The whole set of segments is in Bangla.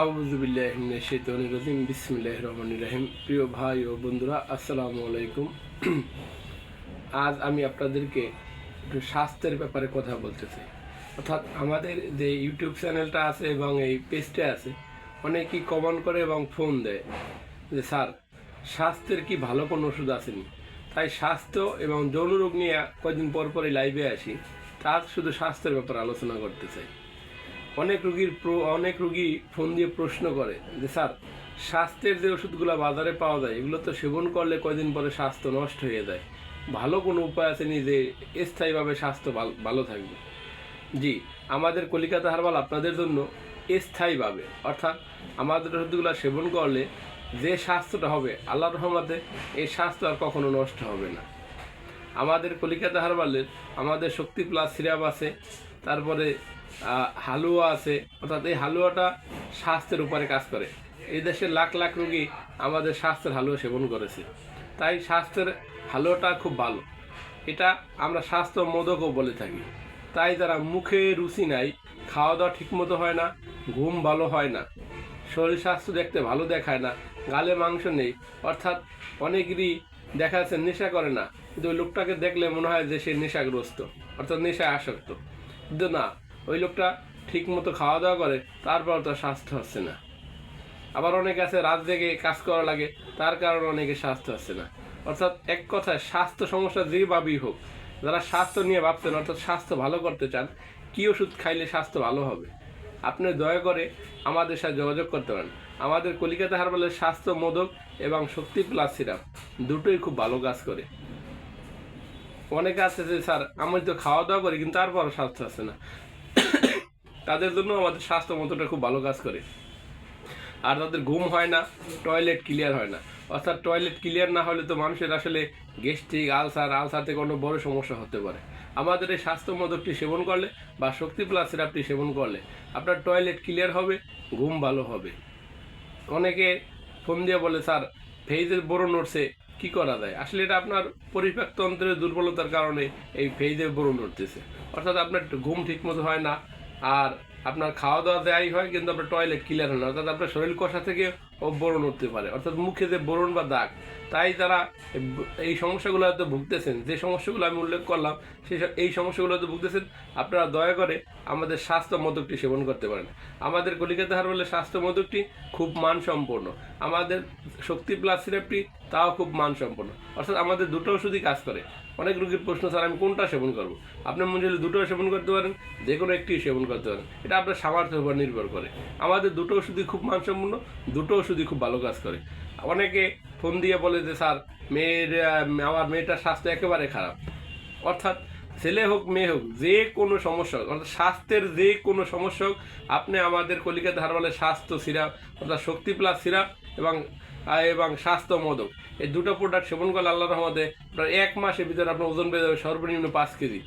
আউজুবিল্লাহিমিনে শৈতানির রাজিম বিসমিল্লাহ রহমান রাহিম। প্রিয় ভাই ও বন্ধুরা, আসসালামু আলাইকুম। আজ আমি আপনাদেরকে একটু স্বাস্থ্যের ব্যাপারে কথা বলতে চাই। অর্থাৎ আমাদের যে ইউটিউব চ্যানেলটা আছে এবং এই পেজটা আছে, অনেকেই কমেন্ট করে এবং ফোন দেয় যে, স্যার, স্বাস্থ্যের কি ভালো কোনো ওষুধ আসেনি? তাই স্বাস্থ্য এবং যৌন রোগ নিয়ে কয়েকদিন পর পরই লাইভে আসি। তার শুধু স্বাস্থ্যের ব্যাপারে আলোচনা করতে চাই। অনেক রুগীর অনেক রুগী ফোন দিয়ে প্রশ্ন করে যে, স্যার, স্বাস্থ্যের যে ওষুধগুলো বাজারে পাওয়া যায়, এগুলো তো সেবন করলে কয়দিন পরে স্বাস্থ্য নষ্ট হয়ে যায়। ভালো কোনো উপায় আছে নি যে, স্থায়ীভাবে স্বাস্থ্য ভাল- থাকবে? জি, আমাদের কলিকাতা হারবাল আপনাদের জন্য স্থায়ীভাবে, অর্থাৎ আমাদের ওষুধগুলো সেবন করলে যে স্বাস্থ্যটা হবে আল্লাহ রহমাতে এই স্বাস্থ্য আর কখনো নষ্ট হবে না। আমাদের কলিকাতা হারবালের আমাদের শক্তি প্লাস সিরাপ আছে তারপরে হালুয়া আছে। অর্থাৎ এই হালুয়াটা স্বাস্থ্যের উপরে কাজ করে। এই দেশের লাখ লাখ রুগী আমাদের স্বাস্থ্যের হালুয়া সেবন করেছে। তাই স্বাস্থ্যের হালুয়াটা খুব ভালো। এটা আমরা স্বাস্থ্য মোদকও বলে থাকি। তাই যারা মুখে রুচি নাই খাওয়া দাওয়া ঠিকমতো হয় না, ঘুম ভালো হয় না, শরীর স্বাস্থ্য দেখতে ভালো দেখায় না, গালে মাংস নেই, অর্থাৎ অনেকেরই দেখা যাচ্ছে নেশা করে না। কিন্তু লোকটাকে দেখলে মনে হয় যে সে নেশাগ্রস্ত, অর্থাৎ নেশায় আসক্ত। কিন্তু না, ওই লোকটা ঠিক মতো খাওয়া দাওয়া করে, তারপর তার স্বাস্থ্য হচ্ছে না। আবার অনেকে আছে, রাত জেগে কাজ করা লাগে, তার কারণে অনেকে স্বাস্থ্য হচ্ছে না। অর্থাৎ এক কথায়, স্বাস্থ্য সমস্যা যেভাবেই হোক, যারা স্বাস্থ্য নিয়ে ভাবছেন, অর্থাৎ স্বাস্থ্য ভালো করতে চান, কী ওষুধ খাইলে স্বাস্থ্য ভালো হবে? আপনি দয়া করে আমাদের সাথে যোগাযোগ করতে পারেন। আমাদের কলিকাতা হারবালের স্বাস্থ্য মোদক এবং শক্তি প্লাস সিরাপ দুটোই খুব ভালো কাজ করে। অনেকে আছে যে, স্যার, আমি তো খাওয়া দাওয়া করি, কিন্তু তারপর স্বাস্থ্য আছে না। তাদের জন্য আমাদের স্বাস্থ্য মতোটা খুব ভালো কাজ করে। আর তাদের ঘুম হয় না, টয়লেট ক্লিয়ার হয় না। অর্থাৎ টয়লেট ক্লিয়ার না হলে তো মানুষের আসলে গ্যাস্ট্রিক আলসার আলসার থেকে কোনো বড় সমস্যা হতে পারে। আমাদের এই স্বাস্থ্য মদকটি সেবন করলে বা শক্তি প্লাস সিরাপটি সেবন করলে আপনার টয়লেট ক্লিয়ার হবে, ঘুম ভালো হবে। অনেকে ফোন দিয়ে বলে, স্যার ফেজের বড় নড়ছে কি করা যায়? আসলে এটা আপনার পরিপাকতন্ত্রের দুর্বলতার কারণে এই ফেজে ব্রণ উঠতেছে। অর্থাৎ আপনার ঘুম ঠিক মতো হয় না, আর আপনার খাওয়া দাওয়া দেয়াই হয়, কিন্তু আপনার টয়লেট ক্লিয়ার হয় না। অর্থাৎ আপনার শরীর কষা থেকে ও বরণ উঠতে পারে। অর্থাৎ মুখে যে বরণ বা দাগ, তাই তারা এই সমস্যাগুলো হয়তো ভুগতেছেন। যে সমস্যাগুলো আমি উল্লেখ করলাম, সেই এই সমস্যাগুলো হয়তো ভুগতেছেন, আপনারা দয়া করে আমাদের স্বাস্থ্য মদকটি সেবন করতে পারেন। আমাদের কলিকাতা হারবালের স্বাস্থ্য মদকটি খুব মানসম্পন্ন। আমাদের শক্তি প্লাস সিরাপটি তাও খুব মানসম্পন্ন। অর্থাৎ আমাদের দুটো ওষুধই কাজ করে। অনেক রোগীর প্রশ্ন, স্যার, আমি কোনটা সেবন করব? আপনি মনে হলে দুটো সেবন করতে পারেন, যে কোনো একটি সেবন করতে পারেন। এটা আপনার সামর্থ্যের উপর নির্ভর করে। আমাদের দুটো ওষুধই খুব মানসম্পন্ন দুটো ওষুধই খুব ভালো কাজ করে। অনেকে ফোন দিয়ে বলে যে, স্যার, মেয়ের আমার মেয়েটার স্বাস্থ্য একেবারে খারাপ। অর্থাৎ ছেলে হোক, মেয়ে হোক, যে কোনো সমস্যা হোক, অর্থাৎ স্বাস্থ্যের যে কোনো সমস্যা হোক, আপনি আমাদের কলিকাতা হারবালের স্বাস্থ্য সিরাপ, অর্থাৎ শক্তি প্লাস সিরাপ এবং এবং স্বাস্থ্য মোদক, এই দুটো প্রোডাক্ট সেবন করলে আল্লাহ রহমতে আপনার এক মাসের ভিতরে আপনার ওজন বেড়ে যাবে সর্বনিম্ন পাঁচ কেজি।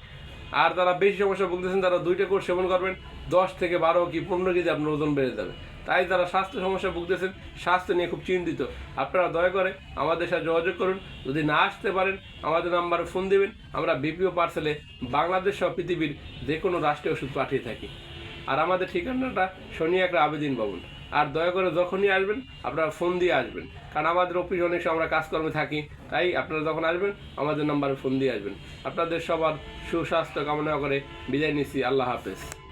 আর যারা বেশি সমস্যা ভুগতেছেন, তারা দুইটা কোর্স সেবন করবেন, দশ থেকে বারো কি পনেরো কেজি আপনার ওজন বেড়ে যাবে। তাই যারা স্বাস্থ্য সমস্যা ভুগতেছেন, স্বাস্থ্য নিয়ে খুব চিন্তিত। আপনারা দয়া করে আমাদের সাথে যোগাযোগ করুন। যদি না আসতে পারেন, আমাদের নাম্বারে ফোন দিবেন। আমরা বিপিও পার্সেলে বাংলাদেশ সহ পৃথিবীর যে কোনো রাষ্ট্রীয় ওষুধ পাঠিয়ে থাকি। আর আমাদের ঠিকানাটা শনি একটা আবেদিন ভবন। আর দয়া করে যখনই আসবেন, আপনারা ফোন দিয়ে আসবেন। কারণ আমাদের অফিস অনেক সময় আমরা কাজকর্মে থাকি, তাই আপনারা যখন আসবেন, আমাদের নাম্বারে ফোন দিয়ে আসবেন। আপনাদের সবার সুস্বাস্থ্য কামনা করে বিদায় নিচ্ছি। আল্লাহ হাফেজ।